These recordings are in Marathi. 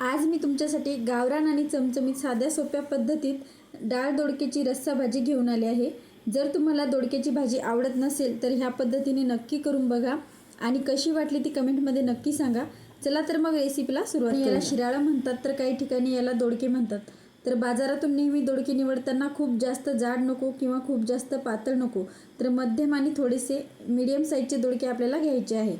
आज मी तुमच्यासाठी गावरान आणि चमचमीत साध्या सोप्या पद्धतीत डाळ दोडक्याची रस्सा भाजी घेऊन आली आहे. जर तुम्हाला दोडक्याची भाजी आवडत नसेल तर ह्या पद्धतीने नक्की करून बघा आणि कशी वाटली ती कमेंटमध्ये नक्की सांगा. चला तर मग रेसिपीला सुरुवात याला शिराळा म्हणतात तर काही ठिकाणी याला दोडके म्हणतात. तर बाजारातून नेहमी दोडके निवडताना खूप जास्त जाड नको किंवा खूप जास्त पातळ नको तर मध्यम आणि थोडेसे मीडियम साईजचे दोडके आपल्याला घ्यायचे आहे.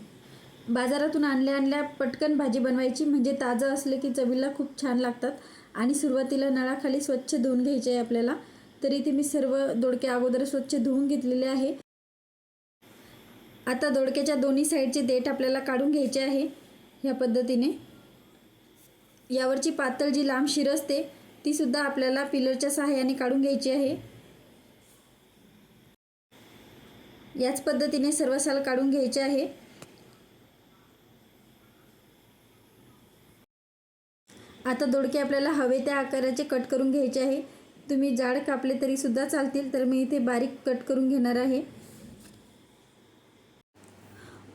बाजारातून आणल्या आणल्या पटकन भाजी बनवायची. म्हणजे ताजं असले की चवीला खूप छान लागतात. आणि सुरुवातीला नळाखाली स्वच्छ धुवून घ्यायचे आहे आपल्याला. तर इथे मी सर्व दोडके अगोदर स्वच्छ धुवून घेतलेले आहे. आता दोडक्याच्या दोन्ही साईडचे देठ आपल्याला काढून घ्यायचे आहे. ह्या पद्धतीने. यावरची पातळ जी लांब शिर असते तीसुद्धा आपल्याला पिलरच्या सहाय्याने काढून घ्यायची आहे. याच पद्धतीने सर्व साल काढून घ्यायचे आहे. आता दोडके आपल्याला हवे त्या आकाराचे कट करून घ्यायचे आहे. तुम्ही जाड कापले तरीसुद्धा चालतील तर मी इथे बारीक कट करून घेणार आहे.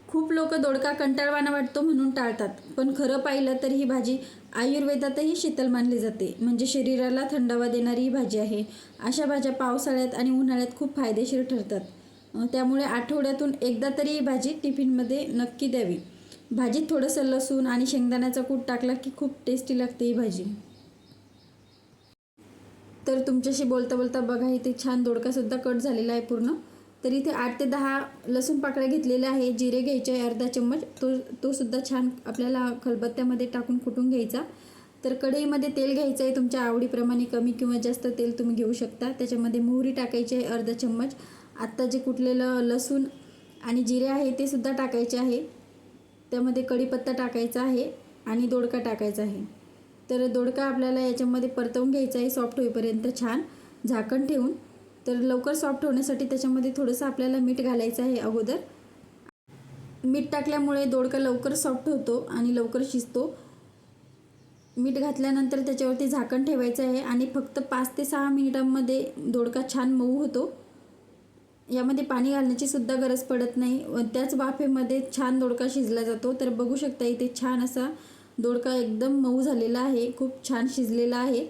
खूप लोक दोडका कंटाळवाना वाटतो म्हणून टाळतात पण खरं पाहिलं तर ही भाजी आयुर्वेदातही शीतल मानली जाते. म्हणजे शरीराला थंडावा देणारी ही भाजी आहे. अशा भाज्या पावसाळ्यात आणि उन्हाळ्यात खूप फायदेशीर ठरतात. त्यामुळे आठवड्यातून एकदा तरी ही भाजी टिफिनमध्ये नक्की द्यावी. भाजीत थोडंसं लसूण आणि शेंगदाण्याचा कूट टाकला की खूप टेस्टी लागते ही भाजी. तर तुमच्याशी बोलता बोलता बघा इथे छान दोडकासुद्धा कट झालेला आहे पूर्ण. तर इथे आठ ते दहा लसूण पाकळ्या घेतलेल्या आहे जिरे घ्यायचे आहे अर्धा चम्मच. तो तो सुद्धा छान आपल्याला खलबत्त्यामध्ये टाकून कुटून घ्यायचा. तर कढईमध्ये तेल घ्यायचं आहे तुमच्या आवडीप्रमाणे कमी किंवा जास्त तेल तुम्ही घेऊ शकता. त्याच्यामध्ये मोहरी टाकायची आहे अर्धा चम्मच. आत्ता जे कुटलेलं लसूण आणि जिरे आहे ते सुद्धा टाकायचे आहे. त्यामध्ये कढीपत्ता टाकायचा आहे आणि दोडका टाकायचा आहे. तर दोडका आपल्याला याच्यामध्ये परतवून घ्यायचा आहे सॉफ्ट होईपर्यंत छान झाकण ठेवून. तर लवकर सॉफ्ट होण्यासाठी त्याच्यामध्ये थोडंसं आपल्याला मीठ घालायचं आहे अगोदर. मीठ टाकल्यामुळे दोडका लवकर सॉफ्ट होतो आणि लवकर शिजतो. मीठ घातल्यानंतर त्याच्यावरती झाकण ठेवायचं आहे आणि फक्त पाच ते सहा मिनिटांमध्ये दोडका छान मऊ होतो. यामध्ये पाणी घालण्याची सुद्धा गरज पडत नाही. त्याच वाफेमध्ये छान दोडका शिजला जातो. तर बघू शकता इथे छान असा दोडका एकदम मऊ झालेला आहे. खूप छान शिजलेला आहे.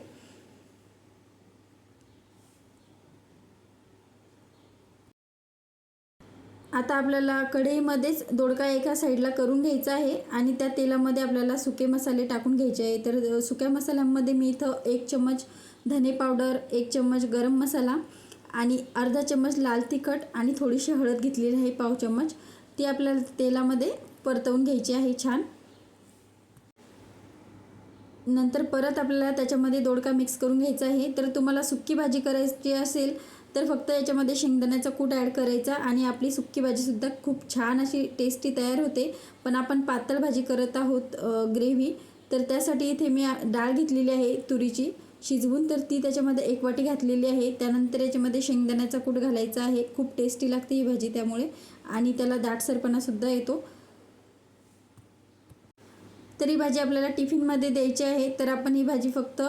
आता आपल्याला कढईमध्येच दोडका एका साईडला करून घ्यायचा आहे आणि त्या तेलामध्ये आपल्याला सुके मसाले टाकून घ्यायचे आहे. तर सुक्या मसाल्यांमध्ये मी इथं एक चम्मच धने पावडर एक चम्मच गरम मसाला आणि अर्धा चम्मच लाल तिखट आणि थोडीशी हळद घेतलेली आहे पाव चम्मच. ती आपल्याला तेलामध्ये परतवून घ्यायची आहे छान. नंतर परत आपल्याला त्याच्यामध्ये दोडका मिक्स करून घ्यायचा आहे. तर तुम्हाला सुक्की भाजी करायची असेल तर फक्त याच्यामध्ये शेंगदाण्याचा कूट ॲड करायचा आणि आपली सुक्की भाजीसुद्धा खूप छान अशी टेस्टी तयार होते. पण आपण पातळ भाजी करत आहोत ग्रेव्ही तर त्यासाठी इथे मी डाळ घेतलेली आहे तुरीची. शिजवून तर ती त्याच्यामध्ये एक वाटी घातलेली आहे. त्यानंतर याच्यामध्ये शेंगदाण्याचा कूट घालायचा आहे. खूप टेस्टी लागते ही भाजी त्यामुळे. आणि त्याला दाटसरपणासुद्धा येतो. तर ही भाजी आपल्याला टिफिनमध्ये द्यायची आहे. तर आपण ही भाजी फक्त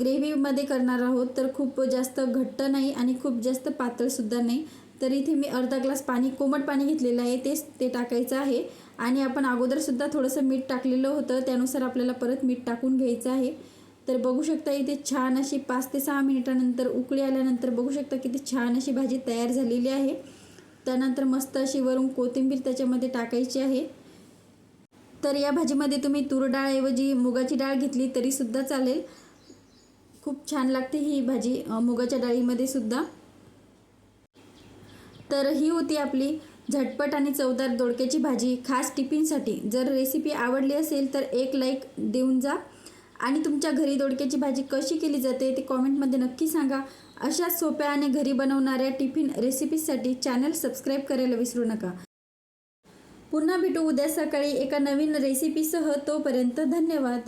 ग्रेव्हीमध्ये करणार आहोत. तर खूप जास्त घट्ट नाही आणि खूप जास्त पातळसुद्धा नाही. तर इथे मी अर्धा ग्लास पाणी कोमट पाणी घेतलेलं आहे. तेच ते टाकायचं आहे. आणि आपण अगोदरसुद्धा थोडंसं मीठ टाकलेलं होतं. त्यानुसार आपल्याला परत मीठ टाकून घ्यायचं आहे. तर बघू शकता इथे छान अशी पाच ते सहा मिनिटानंतर उकळी आल्यानंतर बघू शकता किती छान अशी भाजी तयार झालेली आहे. त्यानंतर मस्त अशी वरून कोथिंबीर त्याच्यामध्ये टाकायची आहे. तर या भाजीमध्ये तुम्ही तूर डाळऐवजी मुगाची डाळ घेतली तरीसुद्धा चालेल. खूप छान लागते ही भाजी मुगाच्या डाळीमध्ये सुद्धा. तर ही होती आपली झटपट आणि चवदार दोडक्याची भाजी खास टिफिनसाठी. जर रेसिपी आवडली असेल तर एक लाईक देऊन जा. आणि तुमच्या घरी दोडक्याची भाजी कशी केली जाते ते कॉमेंटमध्ये नक्की सांगा. अशाच सोप्या आणि घरी बनवणाऱ्या टिफिन रेसिपीजसाठी चॅनल सबस्क्राईब करायला विसरू नका. पुन्हा भेटू उद्या सकाळी एका नवीन रेसिपीसह तोपर्यंत धन्यवाद.